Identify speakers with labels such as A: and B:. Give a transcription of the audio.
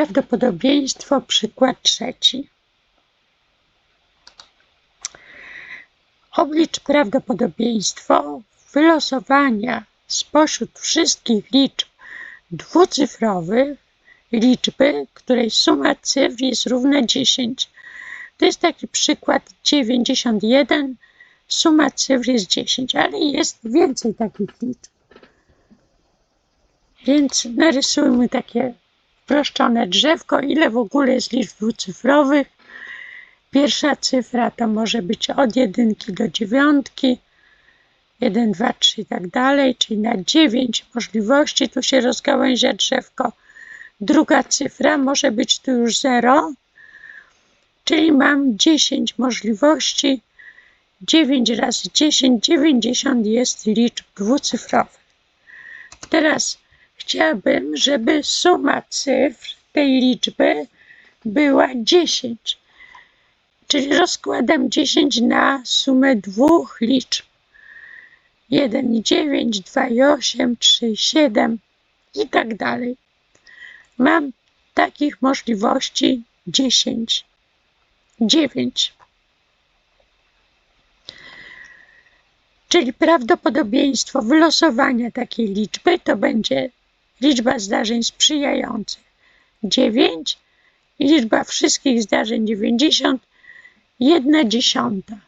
A: prawdopodobieństwo, przykład trzeci. Oblicz prawdopodobieństwo wylosowania spośród wszystkich liczb dwucyfrowych liczby, której suma cyfr jest równa 10. To jest taki przykład 91, suma cyfr jest 10, ale jest więcej takich liczb. Więc narysujmy takie uproszczone drzewko, ile w ogóle jest liczb dwucyfrowych. Pierwsza cyfra to może być od jedynki do dziewiątki, 1, 2, 3 i tak dalej, czyli na 9 możliwości tu się rozgałęzia drzewko. Druga cyfra może być tu już 0, czyli mam 10 możliwości. 9 razy 10, 90 jest liczb dwucyfrowych. Teraz chciałabym, żeby suma cyfr tej liczby była 10. Czyli rozkładam 10 na sumę dwóch liczb. 1 9, 2 8, 3 7 i tak dalej. Mam takich możliwości 10, 9. Czyli prawdopodobieństwo wylosowania takiej liczby to będzie liczba zdarzeń sprzyjających 9 i liczba wszystkich zdarzeń 90, 1 dziesiąta.